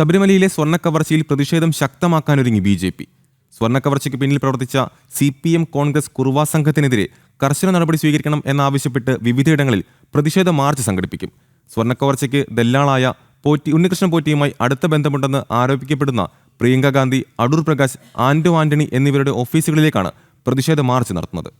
ശബരിമലയിലെ സ്വർണക്കവർച്ചയിൽ പ്രതിഷേധം ശക്തമാക്കാനൊരുങ്ങി ബി ജെ പി. സ്വർണക്കവർച്ചയ്ക്ക് പിന്നിൽ പ്രവർത്തിച്ച C P M Congress Kuruva സംഘത്തിനെതിരെ കർശന നടപടി സ്വീകരിക്കണം എന്നാവശ്യപ്പെട്ട് വിവിധയിടങ്ങളിൽ പ്രതിഷേധ മാർച്ച് സംഘടിപ്പിക്കും. സ്വർണക്കവർച്ചയ്ക്ക് ദല്ലാളായ പോറ്റി ഉണ്ണികൃഷ്ണൻ പോറ്റിയുമായി അടുത്ത ബന്ധമുണ്ടെന്ന് ആരോപിക്കപ്പെടുന്ന പ്രിയങ്ക ഗാന്ധി അടൂർ പ്രകാശ് ആന്റോ ആന്റണി എന്നിവരുടെ ഓഫീസുകളിലേക്കാണ് പ്രതിഷേധ മാർച്ച് നടത്തുന്നത്.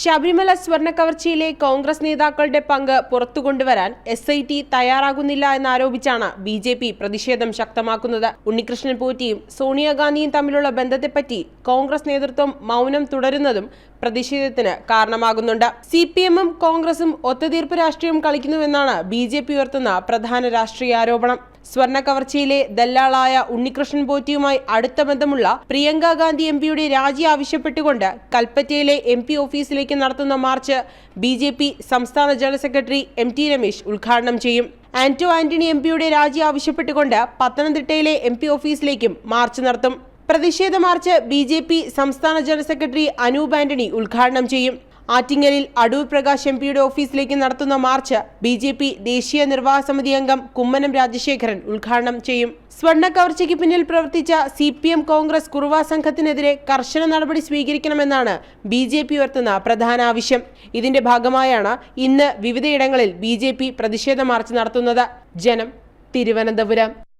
ശബരിമല സ്വർണ കവർച്ചയിലെ കോൺഗ്രസ് നേതാക്കളുടെ പങ്ക് പുറത്തു കൊണ്ടുവരാൻ എസ് ഐ ടി തയ്യാറാകുന്നില്ല എന്നാരോപിച്ചാണ് ബി ജെ പി പ്രതിഷേധം ശക്തമാക്കുന്നത്. ഉണ്ണികൃഷ്ണൻ പോറ്റിയും സോണിയാഗാന്ധിയും തമ്മിലുള്ള ബന്ധത്തെപ്പറ്റി കോൺഗ്രസ് നേതൃത്വം മൗനം തുടരുന്നതും പ്രതിഷേധത്തിന് കാരണമാകുന്നുണ്ട്. സി പി എമ്മും കോൺഗ്രസും ഒത്തുതീർപ്പ് രാഷ്ട്രീയം കളിക്കുന്നുവെന്നാണ് ബി ജെ പി ഉയർത്തുന്ന പ്രധാന രാഷ്ട്രീയ ആരോപണം. സ്വർണ കവർച്ചയിലെ ദല്ലാളായ ഉണ്ണികൃഷ്ണൻ പോറ്റിയുമായി അടുത്ത ബന്ധമുള്ള പ്രിയങ്ക ഗാന്ധി എം പിയുടെ രാജി ആവശ്യപ്പെട്ടുകൊണ്ട് കൽപ്പറ്റയിലെ എം പി ഓഫീസിലേക്ക് നടത്തുന്ന മാർച്ച് ബി ജെ പി സംസ്ഥാന general secretary M T Ramesh ഉദ്ഘാടനം ചെയ്യും. ആന്റോ ആന്റണി എം പിയുടെ രാജി ആവശ്യപ്പെട്ടുകൊണ്ട് പത്തനംതിട്ടയിലെ എം പി ഓഫീസിലേക്കും മാർച്ച് നടത്തും. പ്രതിഷേധ മാർച്ച് ബി ജെ പി സംസ്ഥാന ജനറൽ സെക്രട്ടറി അനൂപ് ആന്റണി ഉദ്ഘാടനം ചെയ്യും. ആറ്റിങ്ങലിൽ അടൂർ പ്രകാശ് എം പിയുടെ ഓഫീസിലേക്ക് നടത്തുന്ന മാർച്ച് ബി ജെ പി ദേശീയ നിർവാഹക സമിതി അംഗം കുമ്മനം രാജശേഖരൻ ഉദ്ഘാടനം ചെയ്യും. സ്വർണ കവർച്ചയ്ക്ക് പിന്നിൽ പ്രവർത്തിച്ച C P M Congress Kuruva സംഘത്തിനെതിരെ കർശന നടപടി സ്വീകരിക്കണമെന്നാണ് ബി ജെ പി ഉയർത്തുന്ന പ്രധാന ആവശ്യം. ഇതിന്റെ ഭാഗമായാണ് ഇന്ന് വിവിധയിടങ്ങളിൽ ബി ജെ പി പ്രതിഷേധ മാർച്ച് നടത്തുന്നത്. ജനം തിരുവനന്തപുരം.